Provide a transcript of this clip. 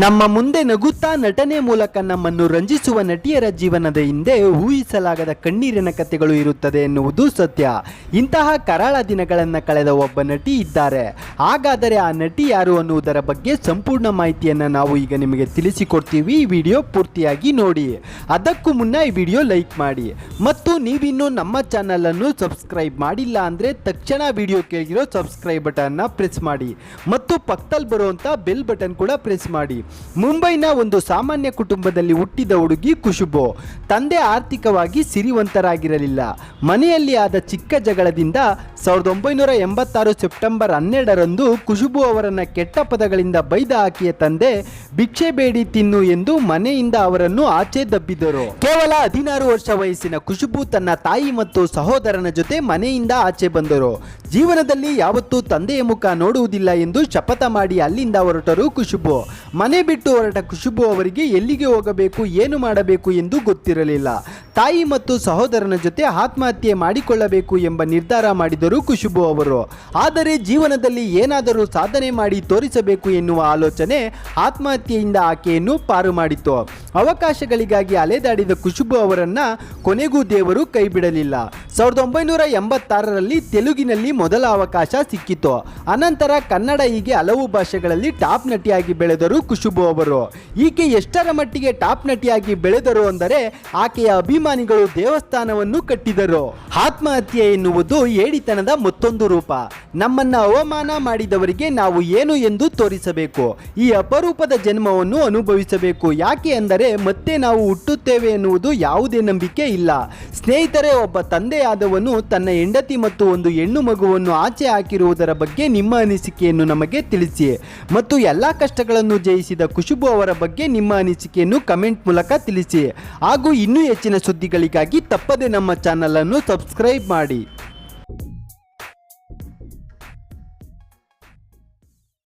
ನಮ್ಮ ಮುಂದೆ ನಗುತ್ತಾ ನಟನೆ ಮೂಲಕ ನಮ್ಮನ್ನು ರಂಜಿಸುವ ನಟಿಯರ ಜೀವನದ ಹಿಂದೆ ಊಹಿಸಲಾಗದ ಕಣ್ಣೀರಿನ ಕಥೆಗಳು ಇರುತ್ತದೆ ಎನ್ನುವುದು ಸತ್ಯ. ಇಂತಹ ಕರಾಳ ದಿನಗಳನ್ನು ಕಳೆದ ಒಬ್ಬ ನಟಿ ಇದ್ದಾರೆ. ಹಾಗಾದರೆ ಆ ನಟಿ ಯಾರು ಅನ್ನುವುದರ ಬಗ್ಗೆ ಸಂಪೂರ್ಣ ಮಾಹಿತಿಯನ್ನು ನಾವು ಈಗ ನಿಮಗೆ ತಿಳಿಸಿಕೊಡ್ತೀವಿ. ಈ ವಿಡಿಯೋ ಪೂರ್ತಿಯಾಗಿ ನೋಡಿ. ಅದಕ್ಕೂ ಮುನ್ನ ಈ ವಿಡಿಯೋ ಲೈಕ್ ಮಾಡಿ. ಮತ್ತು ನೀವಿನ್ನೂ ನಮ್ಮ ಚಾನಲನ್ನು ಸಬ್ಸ್ಕ್ರೈಬ್ ಮಾಡಿಲ್ಲ ಅಂದರೆ ತಕ್ಷಣ ವಿಡಿಯೋ ಕೆಳಗಿರೋ ಸಬ್ಸ್ಕ್ರೈಬ್ ಬಟನ್ನ ಪ್ರೆಸ್ ಮಾಡಿ. ಮತ್ತು ಪಕ್ಕದಲ್ಲಿ ಬರುವಂಥ ಬೆಲ್ ಬಟನ್ ಕೂಡ ಪ್ರೆಸ್ ಮಾಡಿ. ಮುಂಬೈನ ಒಂದು ಸಾಮಾನ್ಯ ಕುಟುಂಬದಲ್ಲಿ ಹುಟ್ಟಿದ ಹುಡುಗಿ ಖುಷುಬು ತಂದೆ ಆರ್ಥಿಕವಾಗಿ ಸಿರಿವಂತರಾಗಿರಲಿಲ್ಲ. ಮನೆಯಲ್ಲಿ ಆದ ಚಿಕ್ಕ ಜಗಳದಿಂದ ಸಾವಿರದ ಒಂಬೈನೂರ ಎಂಬತ್ತಾರು ಸೆಪ್ಟೆಂಬರ್ ಹನ್ನೆರಡರಂದು ಖುಷುಬು ಅವರನ್ನ ಕೆಟ್ಟ ಪದಗಳಿಂದ ಬೈದ ಆಕೆಯ ತಂದೆ, ಭಿಕ್ಷೆ ಬೇಡಿ ತಿನ್ನು ಎಂದು ಮನೆಯಿಂದ ಅವರನ್ನು ಆಚೆ ದಬ್ಬಿದರು. ಕೇವಲ ಹದಿನಾರು ವರ್ಷ ವಯಸ್ಸಿನ ಖುಷುಬು ತನ್ನ ತಾಯಿ ಮತ್ತು ಸಹೋದರನ ಜೊತೆ ಮನೆಯಿಂದ ಆಚೆ ಬಂದರು. ಜೀವನದಲ್ಲಿ ಯಾವತ್ತೂ ತಂದೆಯ ಮುಖ ನೋಡುವುದಿಲ್ಲ ಎಂದು ಶಪಥ ಮಾಡಿ ಅಲ್ಲಿಂದ ಹೊರಟರು ಖುಷುಬು ಮನೆ ಬಿಟ್ಟು ಹೊರಟ ಖುಷುಬು ಅವರಿಗೆ ಎಲ್ಲಿಗೆ ಹೋಗಬೇಕು, ಏನು ಮಾಡಬೇಕು ಎಂದು ಗೊತ್ತಿರಲಿಲ್ಲ. ತಾಯಿ ಮತ್ತು ಸಹೋದರನ ಜೊತೆ ಆತ್ಮಹತ್ಯೆ ಮಾಡಿಕೊಳ್ಳಬೇಕು ಎಂಬ ನಿರ್ಧಾರ ಮಾಡಿದರು ಖುಷುಬು ಅವರು ಆದರೆ ಜೀವನದಲ್ಲಿ ಏನಾದರೂ ಸಾಧನೆ ಮಾಡಿ ತೋರಿಸಬೇಕು ಎನ್ನುವ ಆಲೋಚನೆ ಆತ್ಮಹತ್ಯೆಯಿಂದ ಆಕೆಯನ್ನು ಪಾರು ಮಾಡಿತು ಅವಕಾಶಗಳಿಗಾಗಿ ಅಲೆದಾಡಿದ ಖುಷುಬು ಅವರನ್ನ ಕೊನೆಗೂ ದೇವರು ಕೈ ಬಿಡಲಿಲ್ಲ ಸಾವಿರದ ಒಂಬೈನೂರ ಎಂಬತ್ತಾರರಲ್ಲಿ ತೆಲುಗಿನಲ್ಲಿ ಮೊದಲ ಅವಕಾಶ ಸಿಕ್ಕಿತು. ಅನಂತರ ಕನ್ನಡ ಹೀಗೆ ಹಲವು ಭಾಷೆಗಳಲ್ಲಿ ಟಾಪ್ ನಟಿಯಾಗಿ ಬೆಳೆದರು ಖುಷುಬು ಅವರು. ಈಕೆ ಎಷ್ಟರ ಮಟ್ಟಿಗೆ ಟಾಪ್ ನಟಿಯಾಗಿ ಬೆಳೆದರು ಅಂದರೆ ಆಕೆಯ ಅಭಿಮಾನಿಗಳು ದೇವಸ್ಥಾನವನ್ನು ಕಟ್ಟಿದರು. ಆತ್ಮಹತ್ಯೆ ಎನ್ನುವುದು ಏಡಿತನದ ಮತ್ತೊಂದು ರೂಪ. ನಮ್ಮನ್ನ ಅವಮಾನ ಮಾಡಿದವರಿಗೆ ನಾವು ಏನು ಎಂದು ತೋರಿಸಬೇಕು? ಈ ಅಪರೂಪದ ಜನ್ಮವನ್ನು ಅನುಭವಿಸಬೇಕು. ಯಾಕೆ ಅಂದರೆ ಮತ್ತೆ ನಾವು ಹುಟ್ಟುತ್ತೇವೆ ಎನ್ನುವುದು ಯಾವುದೇ ನಂಬಿಕೆ ಇಲ್ಲ. ಸ್ನೇಹಿತರೆ, ಒಬ್ಬ ತಂದೆಯಾದವನು ತನ್ನ ಹೆಂಡತಿ ಮತ್ತು ಒಂದು ಹೆಣ್ಣು ಮಗುವನ್ನು ಆಚೆ ಹಾಕಿರುವುದರ ಬಗ್ಗೆ ನಿಮ್ಮ ಅನಿಸಿಕೆಯನ್ನು ನಮಗೆ ತಿಳಿಸಿ. ಮತ್ತು ಎಲ್ಲ ಕಷ್ಟಗಳನ್ನು ಜಯಿಸಿದ ಖುಷುಬು ಅವರ ಬಗ್ಗೆ ನಿಮ್ಮ ಅನಿಸಿಕೆಯನ್ನು ಕಮೆಂಟ್ ಮೂಲಕ ತಿಳಿಸಿ. ಹಾಗೂ ಇನ್ನೂ ಹೆಚ್ಚಿನ ಸುದ್ದಿಗಳಿಗಾಗಿ ತಪ್ಪದೆ ನಮ್ಮ ಚಾನಲನ್ನು ಸಬ್ಸ್ಕ್ರೈಬ್ ಮಾಡಿ.